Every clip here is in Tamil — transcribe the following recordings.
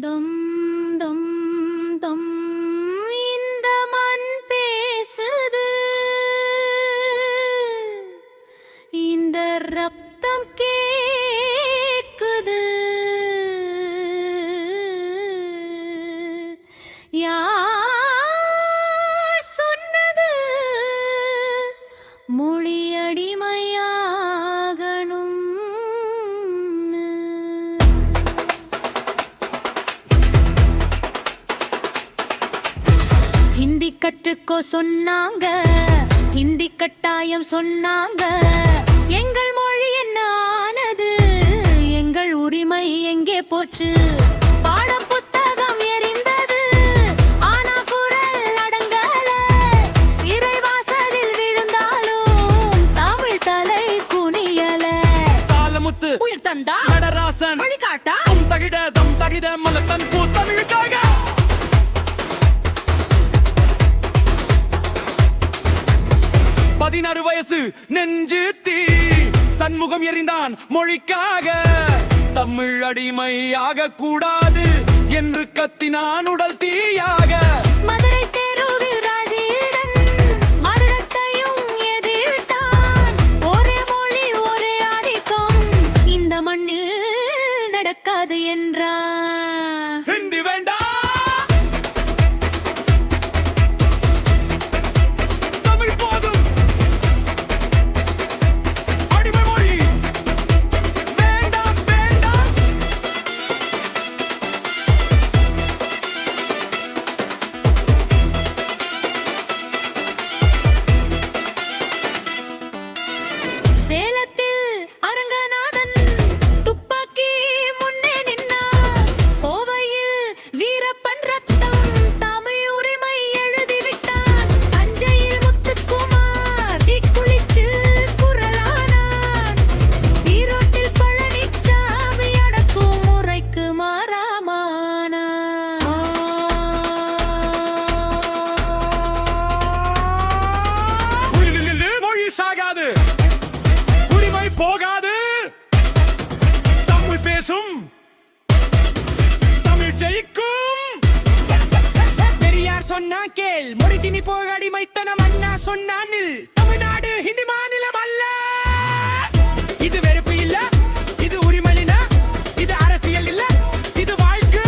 தம் தம் தம். இந்த மண் பேசுது. இந்த ரத்தம் கேக்குது. யார் சொன்னது? மொழியடிமையா ஹிந்தி கற்றுக்கோ சொன்னாங்க. ஹிந்தி கட்டாயம் சொன்னாங்க. எங்கள் மொழி என்ன ஆனது எங்கள் உரிமை எங்கே போச்சு? பாட புத்தகம் எரிந்தது. ஆனா குரல் அடங்கல. விழுந்தாலும் தமிழ் தலை குனியல. தாளமுத்து உயிர் தந்தா? நடராசன் வழிகாட்டா? தம் தகிட தம் தகிட மலத்தன் பூ தமிழுக்காக நெஞ்சு தீ சண்முகம் எறிந்தான் மொழிக்காக. தமிழ் அடிமையாக கூடாது என்று கத்தினான் உடல் தீயாக. சொன்னா கேள் மொழி திணி போக அடிமைத்தனம் அண்ணா சொன்னானில். தமிழ்நாடு ஹிந்தி மாநிலம் அல்ல. இது வெறுப்பு இல்ல இது உரிமை இல்ல இது அரசியல் இல்ல இது வாழ்க்கை.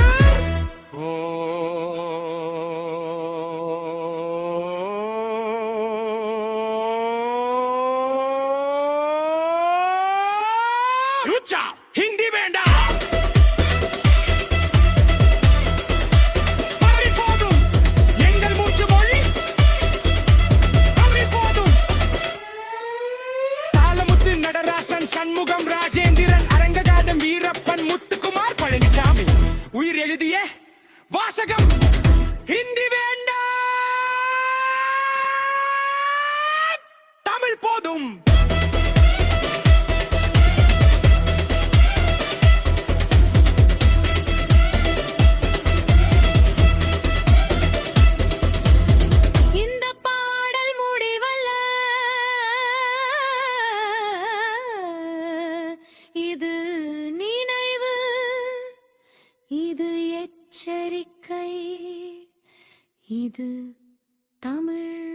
இது நினைவு இது எச்சரிக்கை இது தமிழ்